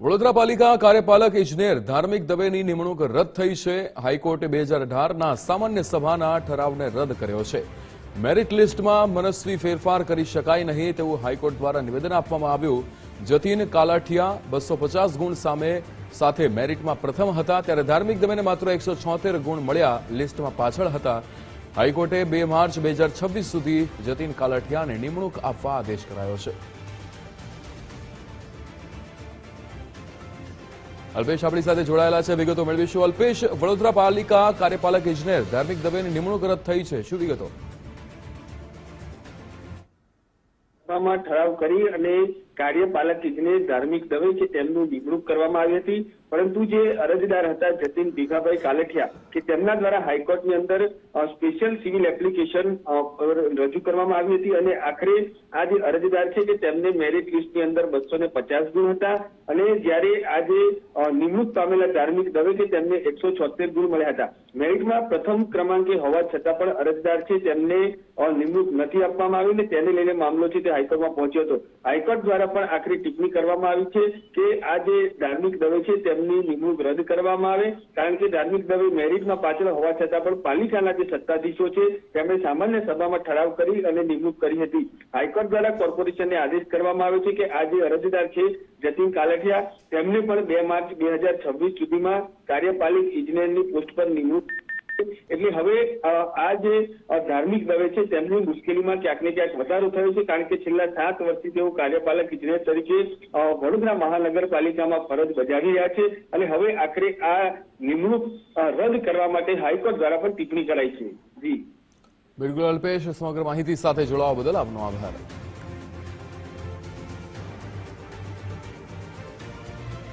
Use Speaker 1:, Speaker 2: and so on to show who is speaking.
Speaker 1: વડોદરા પાલિકા કાર્યપાલક ઇજનેર ધાર્મિક દવેની નિમણૂક રદ થઈ છે. હાઈકોર્ટે બે હજાર અઢારના સામાન્ય સભાના ઠરાવને રદ કર્યો છે. મેરિટ લિસ્ટમાં મનસ્વી ફેરફાર કરી શકાય નહીં તેવું હાઈકોર્ટ દ્વારા નિવેદન આપવામાં આવ્યું. જતીન કાલાઠિયા બસો પચાસ ગુણ સામે સાથે મેરિટમાં પ્રથમ હતા ત્યારે ધાર્મિક દવેને માત્ર એકસો છોતેર ગુણ મળ્યા લિસ્ટમાં પાછળ હતા. હાઈકોર્ટે બે માર્ચ બે હજાર છવ્વીસ સુધી જતીન કાલાઠિયાને નિમણૂક આપવા આદેશ કરાયો છે. અલ્પેશ આપણી સાથે જોડાયેલા છે. વિગતો મેળવીશું. અલ્પેશ, વડોદરા પાલિકા કાર્યપાલક ઇજનેર ધાર્મિક દવેની નિમણૂક રદ થઈ છે. શું વિગતો?
Speaker 2: સભામાં ઠરાવ કરી અને કાર્યપાલક ઇજનેર ધાર્મિક દવે કે તેમનું નિમણૂક કરવામાં આવી હતી. પરંતુ જે અરજદાર હતા જતીન ભીખાભાઈ કાલઠિયા, કે તેમના દ્વારા હાઈકોર્ટની અંદર સ્પેશિયલ સિવિલ એપ્લિકેશન રજૂ કરવામાં આવી હતી અને આખરે આ જે અરજદાર છે કે તેમને મેરિટ લિસ્ટની અંદર બસો ને પચાસ ગુણ હતા અને જ્યારે આ જે નિમણૂક પામેલા ધાર્મિક દવે છે તેમને એકસો છોતેર ગુણ મળ્યા હતા. મેરિટમાં પ્રથમ ક્રમાંકે હોવા છતાં પણ અરજદાર છે તેમને નિમણૂક નથી આપવામાં આવી ને તેને લઈને મામલો છે તે હાઈકોર્ટમાં પહોંચ્યો હતો. હાઈકોર્ટ દ્વારા પણ આખરી ટિપ્પણી કરવામાં આવી છે કે આ જે ધાર્મિક દવે છે તેમની નિમણૂક રદ કરવામાં આવે, કારણ કે ધાર્મિક દવે મેરિટમાં પાછળ હોવા છતાં પણ પાલિકાના જે સત્તાધીશો છે તેમણે સામાન્ય સભામાં ઠરાવ કરી અને નિમણૂક કરી હતી. હાઈકોર્ટ દ્વારા કોર્પોરેશનને આદેશ કરવામાં આવ્યો છે કે આ જે અરજદાર છે જતીન કાલઠિયા, તેમને પણ બે માર્ચ બે હજાર છવ્વીસ સુધીમાં કાર્યપાલિક ઇજનેરની પોસ્ટ પર નિમણૂક એટલે હવે આ જે ધાર્મિક દવે છે, તેમની મુશ્કેલીમાં ક્યાંક ને ક્યાંક વધારો થયો છે, કારણ કે છેલ્લા સાત વર્ષથી તેઓ કાર્યપાલક ઇજનેર તરીકે વડોદરા મહાનગરપાલિકામાં ફરજ બજાવી રહ્યા છે. અને હવે આખરે આ નિમણૂક રદ કરવા માટે હાઈકોર્ટ દ્વારા પણ ટિપ્પણી કરાઈ છે. જી.
Speaker 1: બિલકુલ અલ્પેશ, સમગ્ર માહિતી સાથે જોડાવા બદલ આપનો આભાર.